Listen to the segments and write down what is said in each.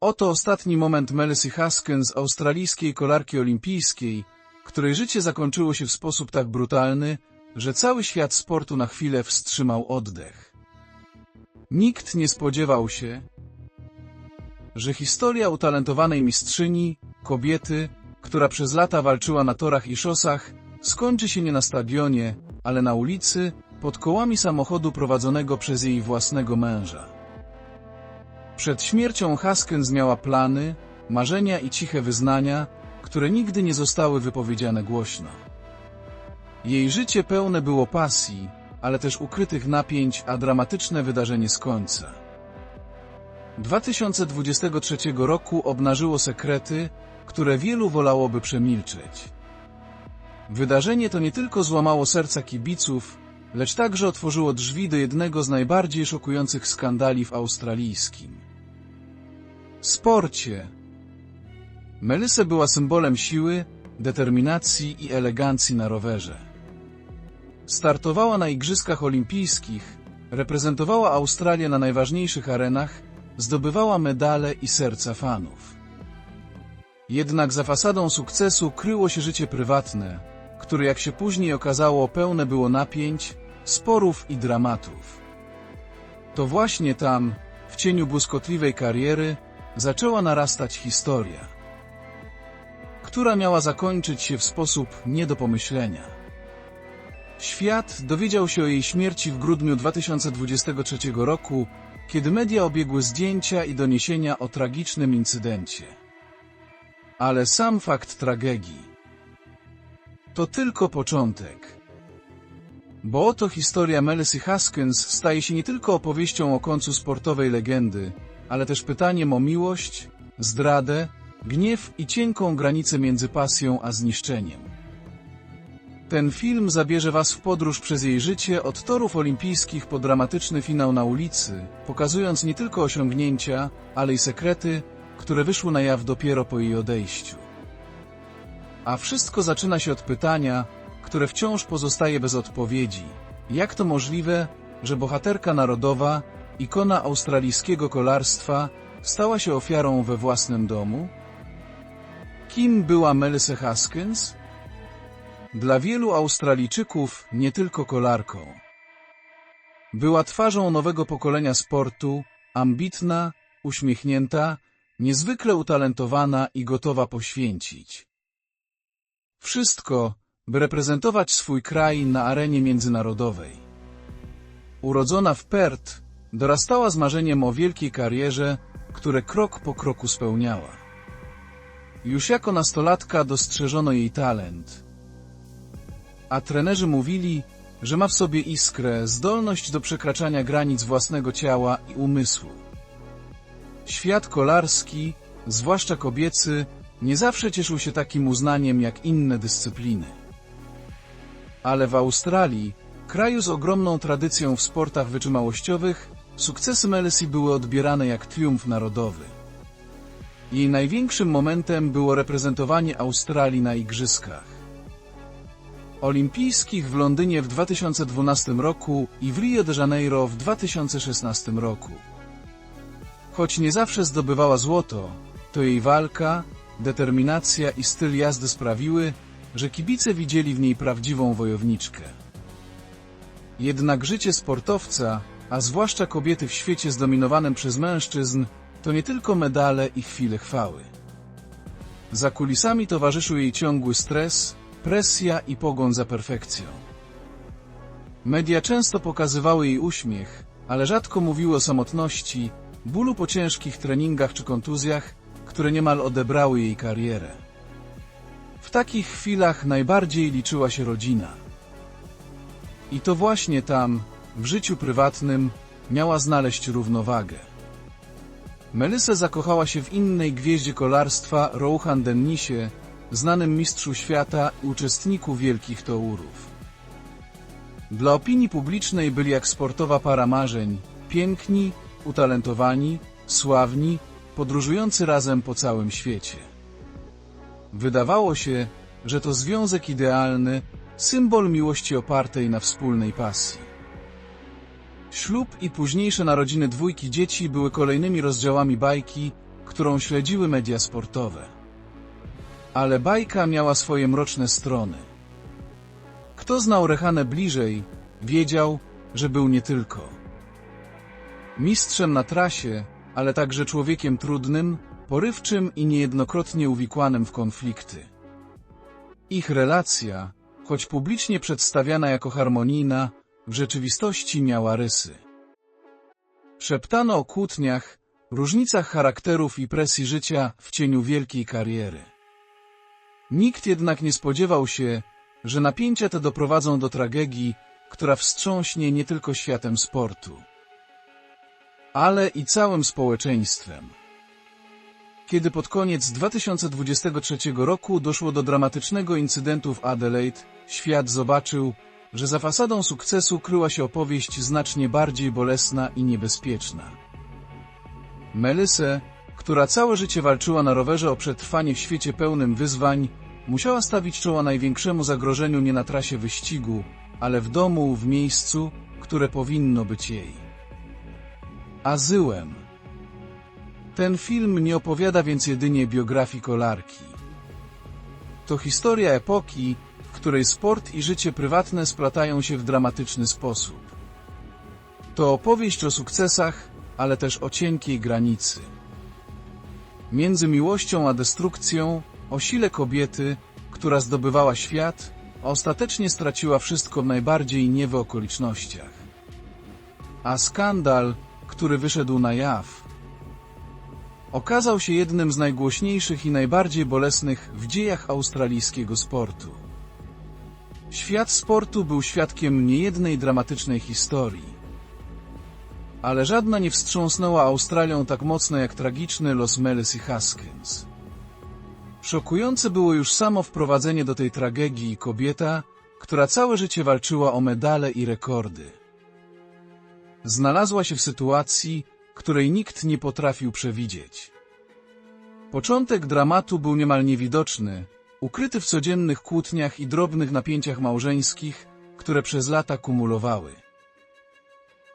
Oto ostatni moment Melissy Haskins, australijskiej kolarki olimpijskiej, której życie zakończyło się w sposób tak brutalny, że cały świat sportu na chwilę wstrzymał oddech. Nikt nie spodziewał się, że historia utalentowanej mistrzyni, kobiety, która przez lata walczyła na torach i szosach, skończy się nie na stadionie, ale na ulicy, pod kołami samochodu prowadzonego przez jej własnego męża. Przed śmiercią Haskins miała plany, marzenia i ciche wyznania, które nigdy nie zostały wypowiedziane głośno. Jej życie pełne było pasji, ale też ukrytych napięć, a dramatyczne wydarzenie z końca. 2023 roku obnażyło sekrety, które wielu wolałoby przemilczeć. Wydarzenie to nie tylko złamało serca kibiców, lecz także otworzyło drzwi do jednego z najbardziej szokujących skandali w australijskim sporcie. Melissa była symbolem siły, determinacji i elegancji na rowerze. Startowała na Igrzyskach Olimpijskich, reprezentowała Australię na najważniejszych arenach, zdobywała medale i serca fanów. Jednak za fasadą sukcesu kryło się życie prywatne, które jak się później okazało pełne było napięć, sporów i dramatów. To właśnie tam, w cieniu błyskotliwej kariery, zaczęła narastać historia, która miała zakończyć się w sposób nie do pomyślenia. Świat dowiedział się o jej śmierci w grudniu 2023 roku, kiedy media obiegły zdjęcia i doniesienia o tragicznym incydencie. Ale sam fakt tragedii to tylko początek. Bo oto historia Melissy Haskins staje się nie tylko opowieścią o końcu sportowej legendy, ale też pytaniem o miłość, zdradę, gniew i cienką granicę między pasją a zniszczeniem. Ten film zabierze Was w podróż przez jej życie od torów olimpijskich po dramatyczny finał na ulicy, pokazując nie tylko osiągnięcia, ale i sekrety, które wyszły na jaw dopiero po jej odejściu. A wszystko zaczyna się od pytania, które wciąż pozostaje bez odpowiedzi. Jak to możliwe, że bohaterka narodowa, ikona australijskiego kolarstwa, stała się ofiarą we własnym domu? Kim była Melissa Haskins? Dla wielu Australijczyków nie tylko kolarką. Była twarzą nowego pokolenia sportu, ambitna, uśmiechnięta, niezwykle utalentowana i gotowa poświęcić. Wszystko, by reprezentować swój kraj na arenie międzynarodowej. Urodzona w Perth, dorastała z marzeniem o wielkiej karierze, które krok po kroku spełniała. Już jako nastolatka dostrzeżono jej talent, a trenerzy mówili, że ma w sobie iskrę, zdolność do przekraczania granic własnego ciała i umysłu. Świat kolarski, zwłaszcza kobiecy, nie zawsze cieszył się takim uznaniem jak inne dyscypliny. Ale w Australii, kraju z ogromną tradycją w sportach wytrzymałościowych, sukcesy Melissy były odbierane jak triumf narodowy. Jej największym momentem było reprezentowanie Australii na Igrzyskach Olimpijskich w Londynie w 2012 roku i w Rio de Janeiro w 2016 roku. Choć nie zawsze zdobywała złoto, to jej walka, determinacja i styl jazdy sprawiły, że kibice widzieli w niej prawdziwą wojowniczkę. Jednak życie sportowca, a zwłaszcza kobiety w świecie zdominowanym przez mężczyzn, to nie tylko medale i chwile chwały. Za kulisami towarzyszył jej ciągły stres, presja i pogoń za perfekcją. Media często pokazywały jej uśmiech, ale rzadko mówiły o samotności, bólu po ciężkich treningach czy kontuzjach, które niemal odebrały jej karierę. W takich chwilach najbardziej liczyła się rodzina. I to właśnie tam, w życiu prywatnym, miała znaleźć równowagę. Melissa zakochała się w innej gwieździe kolarstwa Rohan Dennisie, znanym mistrzu świata i uczestniku wielkich tourów. Dla opinii publicznej byli jak sportowa para marzeń, piękni, utalentowani, sławni, podróżujący razem po całym świecie. Wydawało się, że to związek idealny, symbol miłości opartej na wspólnej pasji. Ślub i późniejsze narodziny dwójki dzieci były kolejnymi rozdziałami bajki, którą śledziły media sportowe. Ale bajka miała swoje mroczne strony. Kto znał Rehanę bliżej, wiedział, że był nie tylko mistrzem na trasie, ale także człowiekiem trudnym, porywczym i niejednokrotnie uwikłanym w konflikty. Ich relacja, choć publicznie przedstawiana jako harmonijna, w rzeczywistości miała rysy. Szeptano o kłótniach, różnicach charakterów i presji życia w cieniu wielkiej kariery. Nikt jednak nie spodziewał się, że napięcia te doprowadzą do tragedii, która wstrząśnie nie tylko światem sportu, ale i całym społeczeństwem. Kiedy pod koniec 2023 roku doszło do dramatycznego incydentu w Adelaide, świat zobaczył, że za fasadą sukcesu kryła się opowieść znacznie bardziej bolesna i niebezpieczna. Melissę, która całe życie walczyła na rowerze o przetrwanie w świecie pełnym wyzwań, musiała stawić czoła największemu zagrożeniu nie na trasie wyścigu, ale w domu, w miejscu, które powinno być jej. Azyłem. Ten film nie opowiada więc jedynie biografii kolarki. To historia epoki, której sport i życie prywatne splatają się w dramatyczny sposób. To opowieść o sukcesach, ale też o cienkiej granicy. Między miłością a destrukcją, o sile kobiety, która zdobywała świat, a ostatecznie straciła wszystko w najbardziej niewe okolicznościach. A skandal, który wyszedł na jaw, okazał się jednym z najgłośniejszych i najbardziej bolesnych w dziejach australijskiego sportu. Świat sportu był świadkiem niejednej dramatycznej historii. Ale żadna nie wstrząsnęła Australią tak mocno jak tragiczny los Melissy Haskins. Szokujące było już samo wprowadzenie do tej tragedii kobieta, która całe życie walczyła o medale i rekordy. Znalazła się w sytuacji, której nikt nie potrafił przewidzieć. Początek dramatu był niemal niewidoczny, ukryty w codziennych kłótniach i drobnych napięciach małżeńskich, które przez lata kumulowały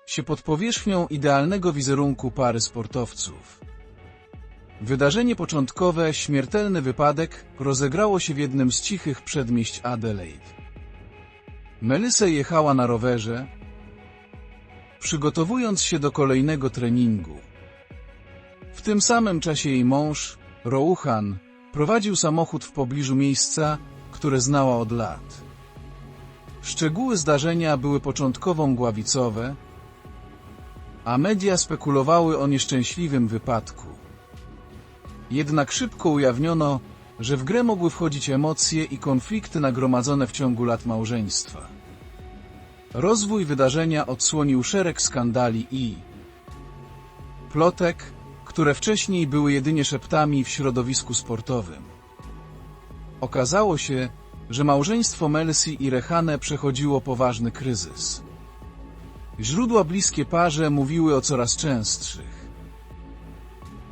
się pod powierzchnią idealnego wizerunku pary sportowców. Wydarzenie początkowe, śmiertelny wypadek, rozegrało się w jednym z cichych przedmieść Adelaide. Melissa jechała na rowerze, przygotowując się do kolejnego treningu. W tym samym czasie jej mąż, Rouhan, prowadził samochód w pobliżu miejsca, które znała od lat. Szczegóły zdarzenia były początkowo mgławicowe, a media spekulowały o nieszczęśliwym wypadku. Jednak szybko ujawniono, że w grę mogły wchodzić emocje i konflikty nagromadzone w ciągu lat małżeństwa. Rozwój wydarzenia odsłonił szereg skandali i plotek, które wcześniej były jedynie szeptami w środowisku sportowym. Okazało się, że małżeństwo Melsi i Rehane przechodziło poważny kryzys. Źródła bliskie parze mówiły o coraz częstszych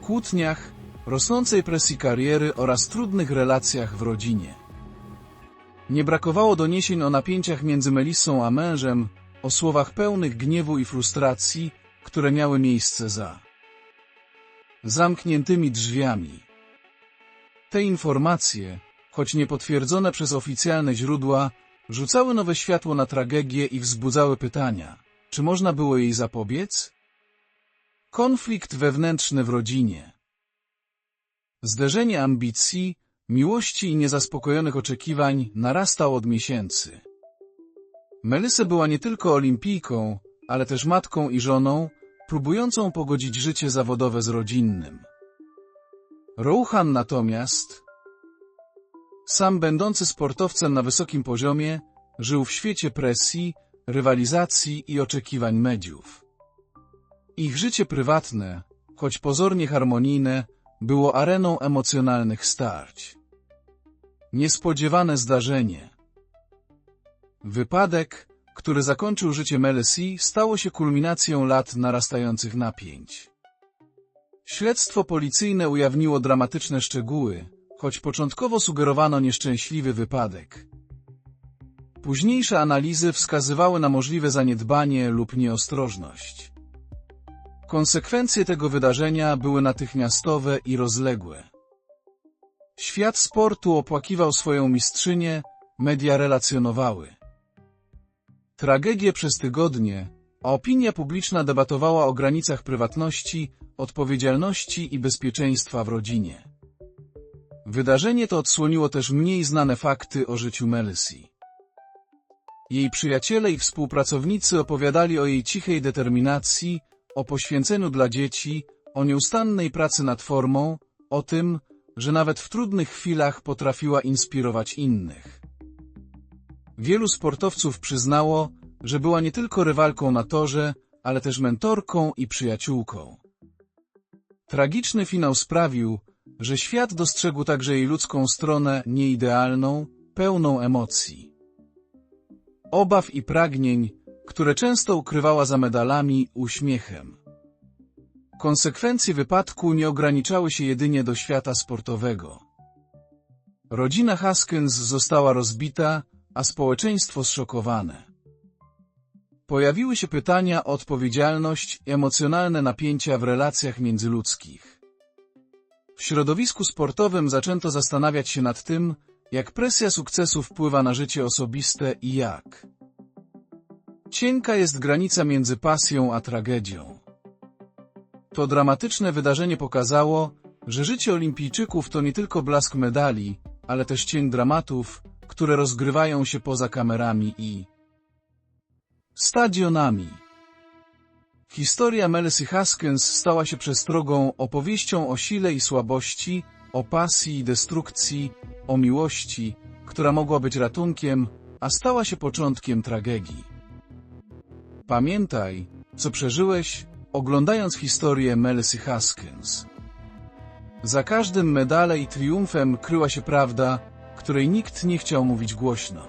kłótniach, rosnącej presji kariery oraz trudnych relacjach w rodzinie. Nie brakowało doniesień o napięciach między Melissą a mężem, o słowach pełnych gniewu i frustracji, które miały miejsce za zamkniętymi drzwiami. Te informacje, choć niepotwierdzone przez oficjalne źródła, rzucały nowe światło na tragedię i wzbudzały pytania, czy można było jej zapobiec? Konflikt wewnętrzny w rodzinie Zderzenie ambicji, miłości i niezaspokojonych oczekiwań narastał od miesięcy. Melissa była nie tylko olimpijką, ale też matką i żoną, próbującą pogodzić życie zawodowe z rodzinnym. Rouhan natomiast, sam będący sportowcem na wysokim poziomie, żył w świecie presji, rywalizacji i oczekiwań mediów. Ich życie prywatne, choć pozornie harmonijne, było areną emocjonalnych starć. Niespodziewane zdarzenie. Wypadek, który zakończył życie Melissy, stało się kulminacją lat narastających napięć. Śledztwo policyjne ujawniło dramatyczne szczegóły, choć początkowo sugerowano nieszczęśliwy wypadek. Późniejsze analizy wskazywały na możliwe zaniedbanie lub nieostrożność. Konsekwencje tego wydarzenia były natychmiastowe i rozległe. Świat sportu opłakiwał swoją mistrzynię, media relacjonowały. Tragedię przez tygodnie, opinia publiczna debatowała o granicach prywatności, odpowiedzialności i bezpieczeństwa w rodzinie. Wydarzenie to odsłoniło też mniej znane fakty o życiu Melissy. Jej przyjaciele i współpracownicy opowiadali o jej cichej determinacji, o poświęceniu dla dzieci, o nieustannej pracy nad formą, o tym, że nawet w trudnych chwilach potrafiła inspirować innych. Wielu sportowców przyznało, że była nie tylko rywalką na torze, ale też mentorką i przyjaciółką. Tragiczny finał sprawił, że świat dostrzegł także jej ludzką stronę nieidealną, pełną emocji. Obaw i pragnień, które często ukrywała za medalami, uśmiechem. Konsekwencje wypadku nie ograniczały się jedynie do świata sportowego. Rodzina Haskins została rozbita, a społeczeństwo zszokowane. Pojawiły się pytania o odpowiedzialność i emocjonalne napięcia w relacjach międzyludzkich. W środowisku sportowym zaczęto zastanawiać się nad tym, jak presja sukcesu wpływa na życie osobiste i jak. Cienka jest granica między pasją a tragedią. To dramatyczne wydarzenie pokazało, że życie olimpijczyków to nie tylko blask medali, ale też cień dramatów, które rozgrywają się poza kamerami i stadionami. Historia Melissy Haskins stała się przestrogą opowieścią o sile i słabości, o pasji i destrukcji, o miłości, która mogła być ratunkiem, a stała się początkiem tragedii. Pamiętaj, co przeżyłeś, oglądając historię Melissy Haskins. Za każdym medalem i triumfem kryła się prawda, której nikt nie chciał mówić głośno.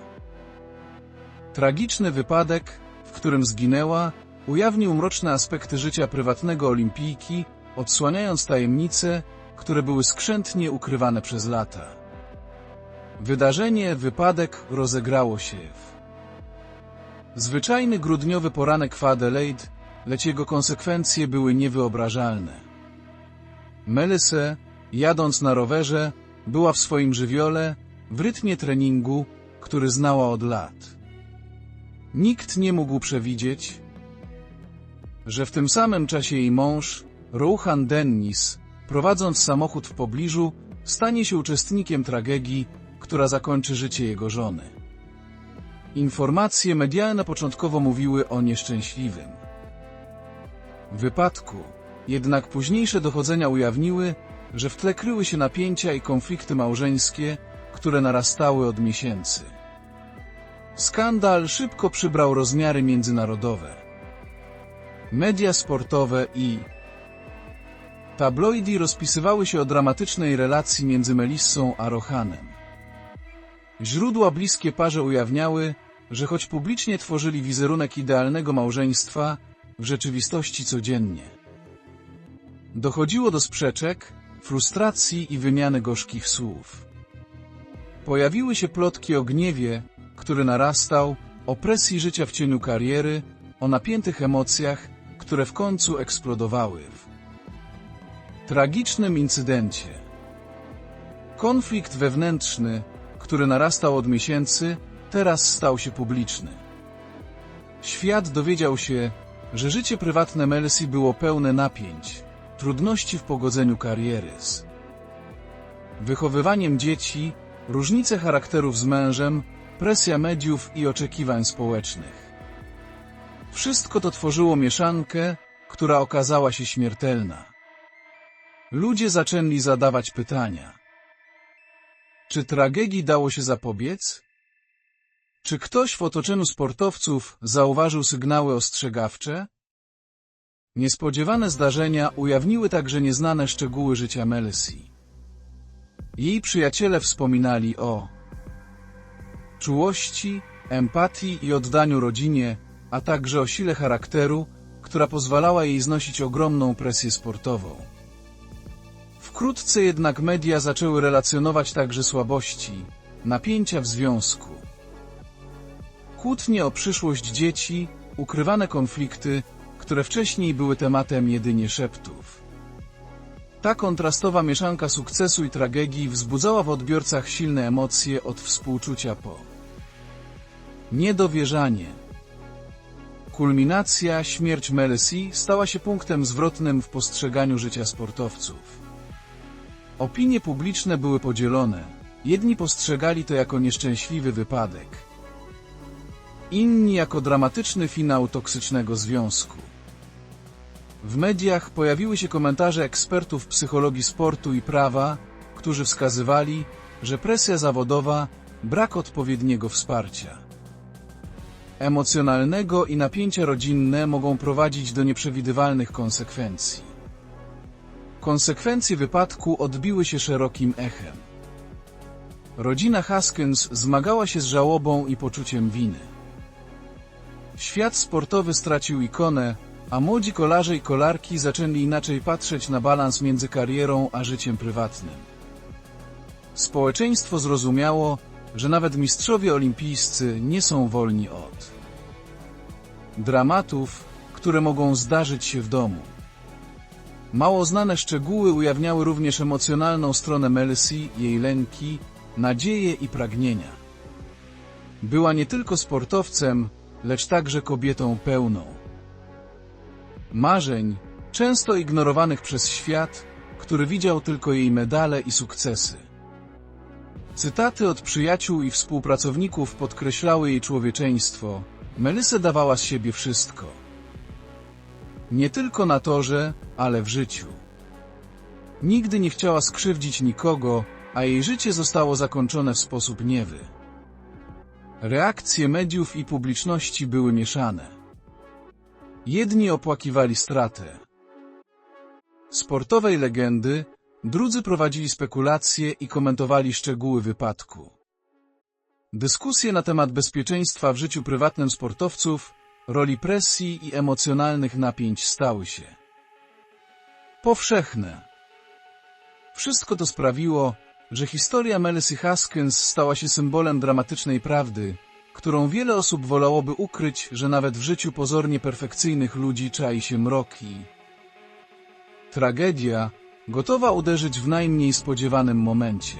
Tragiczny wypadek, w którym zginęła, ujawnił mroczne aspekty życia prywatnego olimpijki, odsłaniając tajemnice, które były skrzętnie ukrywane przez lata. Wydarzenie, wypadek rozegrało się w zwyczajny grudniowy poranek w Adelaide, lecz jego konsekwencje były niewyobrażalne. Melisse, jadąc na rowerze, była w swoim żywiole, w rytmie treningu, który znała od lat. Nikt nie mógł przewidzieć, że w tym samym czasie jej mąż, Rouhan Dennis, prowadząc samochód w pobliżu, stanie się uczestnikiem tragedii, która zakończy życie jego żony. Informacje medialne początkowo mówiły o nieszczęśliwym wypadku, jednak późniejsze dochodzenia ujawniły, że w tle kryły się napięcia i konflikty małżeńskie, które narastały od miesięcy. Skandal szybko przybrał rozmiary międzynarodowe. Media sportowe i tabloidy rozpisywały się o dramatycznej relacji między Melissą a Rohanem. Źródła bliskie parze ujawniały, że choć publicznie tworzyli wizerunek idealnego małżeństwa, w rzeczywistości codziennie. Dochodziło do sprzeczek, frustracji i wymiany gorzkich słów. Pojawiły się plotki o gniewie, który narastał, o presji życia w cieniu kariery, o napiętych emocjach, które w końcu eksplodowały w tragicznym incydencie. Konflikt wewnętrzny, który narastał od miesięcy, teraz stał się publiczny. Świat dowiedział się, że życie prywatne Melsi było pełne napięć, trudności w pogodzeniu kariery z wychowywaniem dzieci, różnice charakterów z mężem, presja mediów i oczekiwań społecznych. Wszystko to tworzyło mieszankę, która okazała się śmiertelna. Ludzie zaczęli zadawać pytania. Czy tragedii dało się zapobiec? Czy ktoś w otoczeniu sportowców zauważył sygnały ostrzegawcze? Niespodziewane zdarzenia ujawniły także nieznane szczegóły życia Melissy. Jej przyjaciele wspominali o czułości, empatii i oddaniu rodzinie, a także o sile charakteru, która pozwalała jej znosić ogromną presję sportową. Wkrótce jednak media zaczęły relacjonować także słabości, napięcia w związku. Kłótnie o przyszłość dzieci, ukrywane konflikty, które wcześniej były tematem jedynie szeptów. Ta kontrastowa mieszanka sukcesu i tragedii wzbudzała w odbiorcach silne emocje od współczucia po niedowierzanie. Kulminacja, śmierć Melisi stała się punktem zwrotnym w postrzeganiu życia sportowców. Opinie publiczne były podzielone. Jedni postrzegali to jako nieszczęśliwy wypadek, inni jako dramatyczny finał toksycznego związku. W mediach pojawiły się komentarze ekspertów psychologii sportu i prawa, którzy wskazywali, że presja zawodowa, brak odpowiedniego wsparcia emocjonalnego i napięcia rodzinne mogą prowadzić do nieprzewidywalnych konsekwencji. Konsekwencje wypadku odbiły się szerokim echem. Rodzina Haskins zmagała się z żałobą i poczuciem winy. Świat sportowy stracił ikonę, a młodzi kolarze i kolarki zaczęli inaczej patrzeć na balans między karierą a życiem prywatnym. Społeczeństwo zrozumiało, że nawet mistrzowie olimpijscy nie są wolni od dramatów, które mogą zdarzyć się w domu. Mało znane szczegóły ujawniały również emocjonalną stronę Melsi, jej lęki, nadzieje i pragnienia. Była nie tylko sportowcem, lecz także kobietą pełną marzeń, często ignorowanych przez świat, który widział tylko jej medale i sukcesy. Cytaty od przyjaciół i współpracowników podkreślały jej człowieczeństwo. Melysę dawała z siebie wszystko. Nie tylko na torze, ale w życiu. Nigdy nie chciała skrzywdzić nikogo, a jej życie zostało zakończone w sposób niewy. Reakcje mediów i publiczności były mieszane. Jedni opłakiwali stratę sportowej legendy, drudzy prowadzili spekulacje i komentowali szczegóły wypadku. Dyskusje na temat bezpieczeństwa w życiu prywatnym sportowców, roli presji i emocjonalnych napięć stały się powszechne. Wszystko to sprawiło, że historia Melissy Haskins stała się symbolem dramatycznej prawdy, którą wiele osób wolałoby ukryć, że nawet w życiu pozornie perfekcyjnych ludzi czai się mrok i tragedia, gotowa uderzyć w najmniej spodziewanym momencie.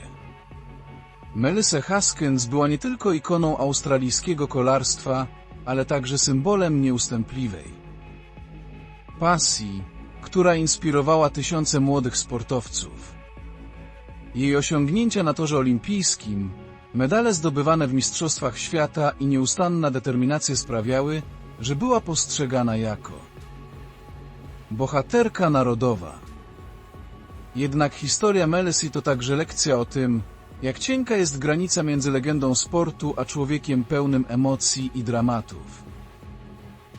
Melissa Haskins była nie tylko ikoną australijskiego kolarstwa, ale także symbolem nieustępliwej pasji, która inspirowała tysiące młodych sportowców. Jej osiągnięcia na torze olimpijskim, medale zdobywane w Mistrzostwach Świata i nieustanna determinacja sprawiały, że była postrzegana jako bohaterka narodowa. Jednak historia Melissy to także lekcja o tym, jak cienka jest granica między legendą sportu a człowiekiem pełnym emocji i dramatów.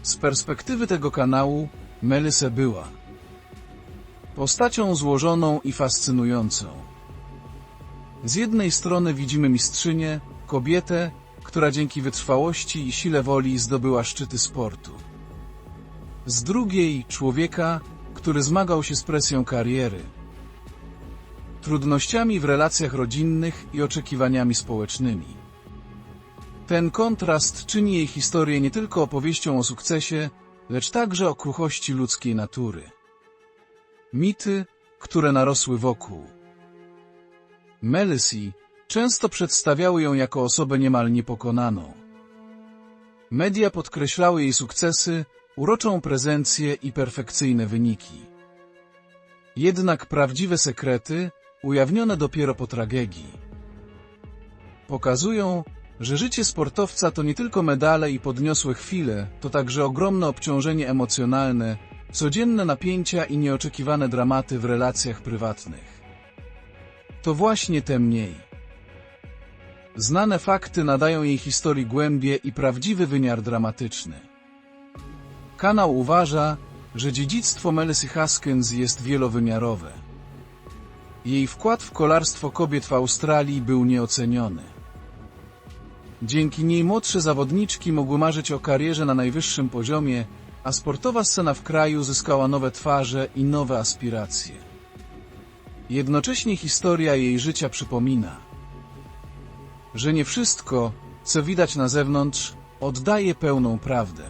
Z perspektywy tego kanału, Melissa była postacią złożoną i fascynującą. Z jednej strony widzimy mistrzynię, kobietę, która dzięki wytrwałości i sile woli zdobyła szczyty sportu. Z drugiej człowieka, który zmagał się z presją kariery, trudnościami w relacjach rodzinnych i oczekiwaniami społecznymi. Ten kontrast czyni jej historię nie tylko opowieścią o sukcesie, lecz także o kruchości ludzkiej natury. Mity, które narosły wokół. Melissy często przedstawiały ją jako osobę niemal niepokonaną. Media podkreślały jej sukcesy, uroczą prezencję i perfekcyjne wyniki. Jednak prawdziwe sekrety, ujawnione dopiero po tragedii. Pokazują, że życie sportowca to nie tylko medale i podniosłe chwile, to także ogromne obciążenie emocjonalne, codzienne napięcia i nieoczekiwane dramaty w relacjach prywatnych. To właśnie te mniej. Znane fakty nadają jej historii głębie i prawdziwy wymiar dramatyczny. Kanał uważa, że dziedzictwo Melissy Haskins jest wielowymiarowe. Jej wkład w kolarstwo kobiet w Australii był nieoceniony. Dzięki niej młodsze zawodniczki mogły marzyć o karierze na najwyższym poziomie, a sportowa scena w kraju zyskała nowe twarze i nowe aspiracje. Jednocześnie historia jej życia przypomina, że nie wszystko, co widać na zewnątrz, oddaje pełną prawdę.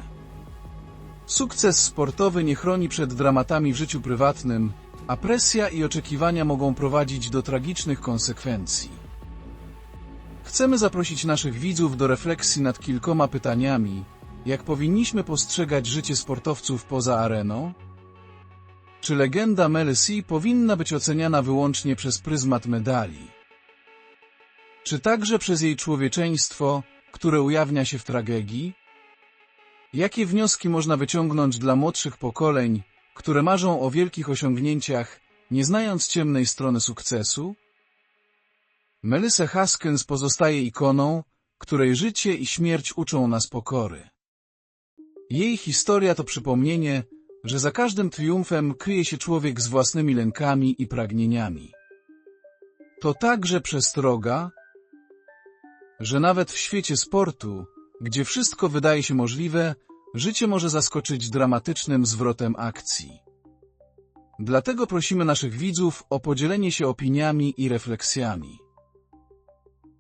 Sukces sportowy nie chroni przed dramatami w życiu prywatnym, a presja i oczekiwania mogą prowadzić do tragicznych konsekwencji. Chcemy zaprosić naszych widzów do refleksji nad kilkoma pytaniami, jak powinniśmy postrzegać życie sportowców poza areną? Czy legenda Mel C powinna być oceniana wyłącznie przez pryzmat medali? Czy także przez jej człowieczeństwo, które ujawnia się w tragedii? Jakie wnioski można wyciągnąć dla młodszych pokoleń, które marzą o wielkich osiągnięciach, nie znając ciemnej strony sukcesu? Melissa Haskins pozostaje ikoną, której życie i śmierć uczą nas pokory. Jej historia to przypomnienie, że za każdym triumfem kryje się człowiek z własnymi lękami i pragnieniami. To także przestroga, że nawet w świecie sportu, gdzie wszystko wydaje się możliwe, życie może zaskoczyć dramatycznym zwrotem akcji. Dlatego prosimy naszych widzów o podzielenie się opiniami i refleksjami.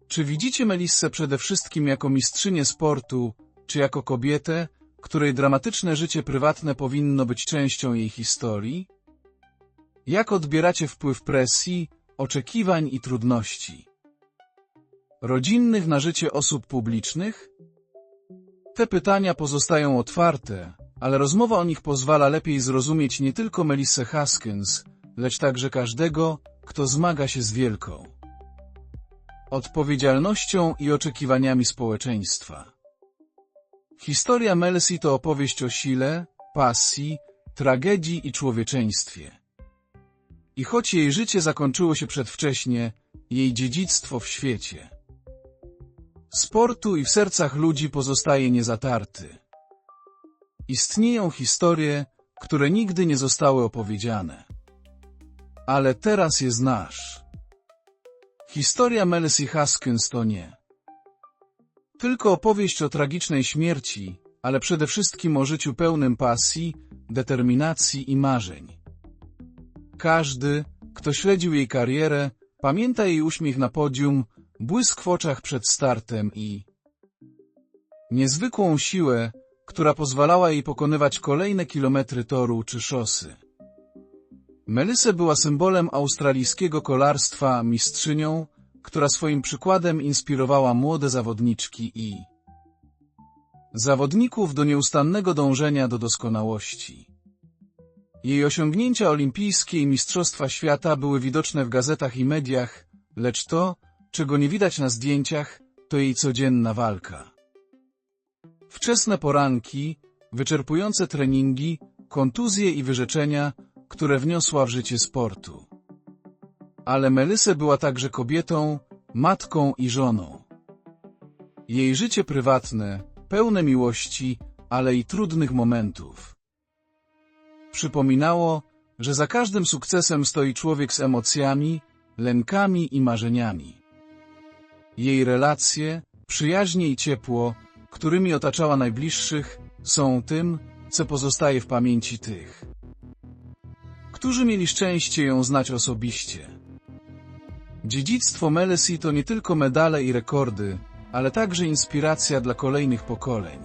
Czy widzicie Melissę przede wszystkim jako mistrzynię sportu, czy jako kobietę, której dramatyczne życie prywatne powinno być częścią jej historii? Jak odbieracie wpływ presji, oczekiwań i trudności? Rodzinnych na życie osób publicznych? Te pytania pozostają otwarte, ale rozmowa o nich pozwala lepiej zrozumieć nie tylko Melissę Haskins, lecz także każdego, kto zmaga się z wielką odpowiedzialnością i oczekiwaniami społeczeństwa. Historia Melsi to opowieść o sile, pasji, tragedii i człowieczeństwie. I choć jej życie zakończyło się przedwcześnie, jej dziedzictwo w świecie. Sportu i w sercach ludzi pozostaje niezatarty. Istnieją historie, które nigdy nie zostały opowiedziane. Ale teraz je znasz. Historia Melissy Haskins to nie tylko opowieść o tragicznej śmierci, ale przede wszystkim o życiu pełnym pasji, determinacji i marzeń. Każdy, kto śledził jej karierę, pamięta jej uśmiech na podium, błysk w oczach przed startem i niezwykłą siłę, która pozwalała jej pokonywać kolejne kilometry toru czy szosy. Melissa była symbolem australijskiego kolarstwa, mistrzynią, która swoim przykładem inspirowała młode zawodniczki i zawodników do nieustannego dążenia do doskonałości. Jej osiągnięcia olimpijskie i Mistrzostwa Świata były widoczne w gazetach i mediach, lecz to, czego nie widać na zdjęciach, to jej codzienna walka. Wczesne poranki, wyczerpujące treningi, kontuzje i wyrzeczenia, które wniosła w życie sportu. Ale Melysę była także kobietą, matką i żoną. Jej życie prywatne, pełne miłości, ale i trudnych momentów. Przypominało, że za każdym sukcesem stoi człowiek z emocjami, lękami i marzeniami. Jej relacje, przyjaźnie i ciepło, którymi otaczała najbliższych, są tym, co pozostaje w pamięci tych, którzy mieli szczęście ją znać osobiście. Dziedzictwo Melesi to nie tylko medale i rekordy, ale także inspiracja dla kolejnych pokoleń.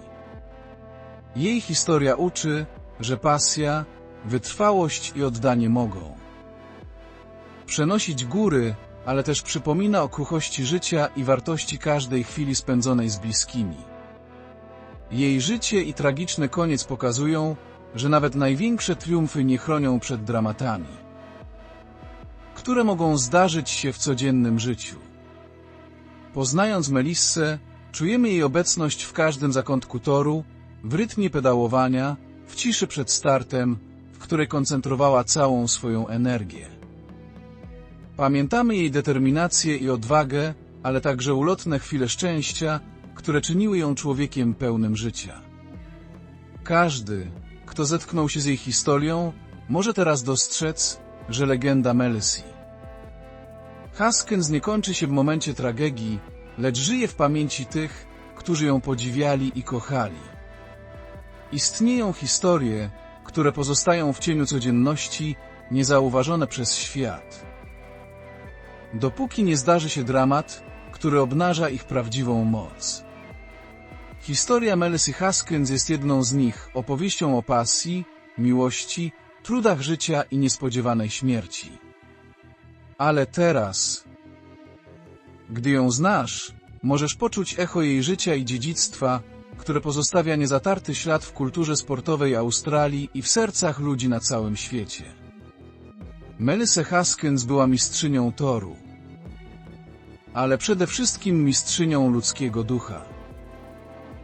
Jej historia uczy, że pasja, wytrwałość i oddanie mogą przenosić góry, ale też przypomina o kruchości życia i wartości każdej chwili spędzonej z bliskimi. Jej życie i tragiczny koniec pokazują, że nawet największe triumfy nie chronią przed dramatami które mogą zdarzyć się w codziennym życiu. Poznając Melissę, czujemy jej obecność w każdym zakątku toru, w rytmie pedałowania, w ciszy przed startem, w której koncentrowała całą swoją energię. Pamiętamy jej determinację i odwagę, ale także ulotne chwile szczęścia, które czyniły ją człowiekiem pełnym życia. Każdy, kto zetknął się z jej historią, może teraz dostrzec, że legenda Melissy Haskins nie kończy się w momencie tragedii, lecz żyje w pamięci tych, którzy ją podziwiali i kochali. Istnieją historie, które pozostają w cieniu codzienności, niezauważone przez świat. Dopóki nie zdarzy się dramat, który obnaża ich prawdziwą moc. Historia Melissy Haskins jest jedną z nich, opowieścią o pasji, miłości, trudach życia i niespodziewanej śmierci. Ale teraz, gdy ją znasz, możesz poczuć echo jej życia i dziedzictwa, które pozostawia niezatarty ślad w kulturze sportowej Australii i w sercach ludzi na całym świecie. Melissa Haskins była mistrzynią toru, ale przede wszystkim mistrzynią ludzkiego ducha.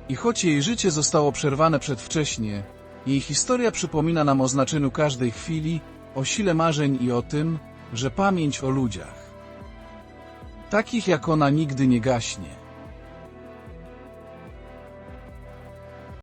I choć jej życie zostało przerwane przedwcześnie, jej historia przypomina nam o znaczeniu każdej chwili, o sile marzeń i o tym, że pamięć o ludziach, takich jak ona nigdy nie gaśnie.